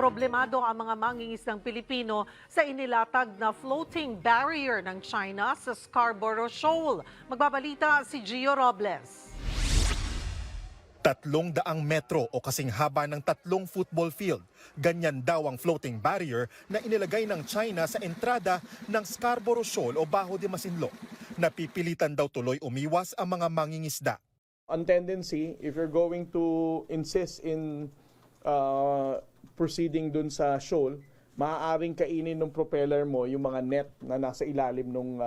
Problemado ang mga mangingisdang Pilipino sa inilatag na floating barrier ng China sa Scarborough Shoal. Magbabalita si Gio Robles. Tatlong daang metro o kasing haba ng tatlong football field. Ganyan daw ang floating barrier na inilagay ng China sa entrada ng Scarborough Shoal o Baho de Masinloc. Napipilitan daw tuloy umiwas ang mga mangingisda. on tendency, if you're going to insist in uh, proceeding dun sa shoal, maaaring kainin ng propeller mo yung mga net na nasa ilalim ng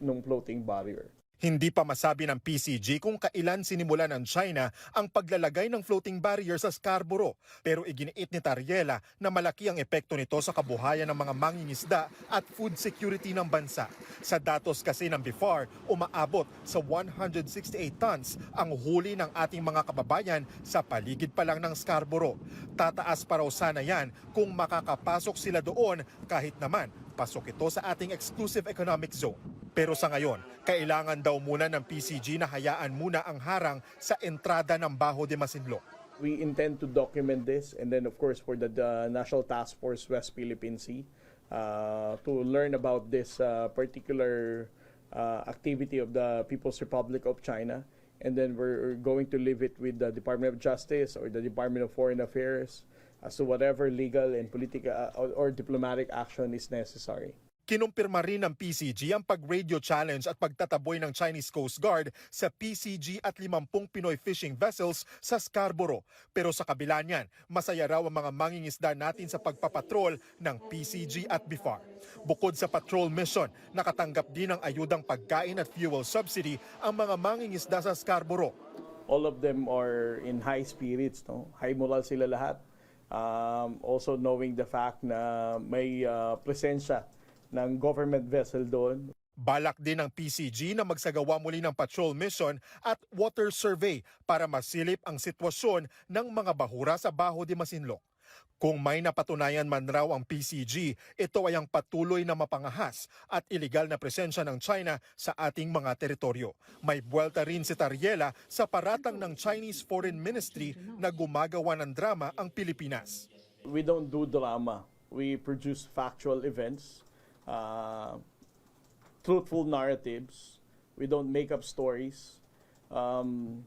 nung floating barrier. Hindi pa masabi ng PCG kung kailan sinimula ng China ang paglalagay ng floating barrier sa Scarborough. Pero iginiit ni Tariela na malaki ang epekto nito sa kabuhayan ng mga mangingisda at food security ng bansa. Sa datos kasi ng BIFAR, umaabot sa 168 tons ang huli ng ating mga kababayan sa paligid pa lang ng Scarborough. Tataas pa raw sana yan kung makakapasok sila doon kahit naman pasok ito sa ating exclusive economic zone. Pero sa ngayon, kailangan daw muna ng PCG na hayaan muna ang harang sa entrada ng Baho de Masinloc. We intend to document this and then of course for the, the National Task Force West Philippine Sea uh, to learn about this uh, particular uh, activity of the People's Republic of China and then we're going to leave it with the Department of Justice or the Department of Foreign Affairs as to whatever legal and political uh, or, or diplomatic action is necessary. Kinumpirma rin ng PCG ang pag-radio challenge at pagtataboy ng Chinese Coast Guard sa PCG at 50 Pinoy fishing vessels sa Scarborough. Pero sa kabila niyan, masaya raw ang mga mangingisda natin sa pagpapatrol ng PCG at BIFAR. Bukod sa patrol mission, nakatanggap din ng ayudang pagkain at fuel subsidy ang mga mangingisda sa Scarborough. all of them are in high spirits, no? High moral sila lahat. Um, also knowing the fact na may uh, presensya ng government vessel doon. Balak din ng PCG na magsagawa muli ng patrol mission at water survey para masilip ang sitwasyon ng mga bahura sa Baho de Masinloc. Kung may napatunayan man raw ang PCG, ito ay ang patuloy na mapangahas at ilegal na presensya ng China sa ating mga teritoryo. May buwelta rin si Tariela sa paratang ng Chinese Foreign Ministry na gumagawa ng drama ang Pilipinas. We don't do drama. We produce factual events, uh, truthful narratives. We don't make up stories. Um,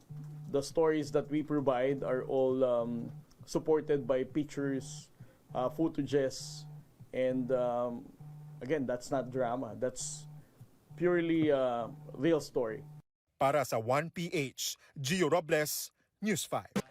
the stories that we provide are all um, supported by pictures, uh, footages, and um, again, that's not drama. That's purely uh, real story. Para sa 1PH, Gio Robles, News 5.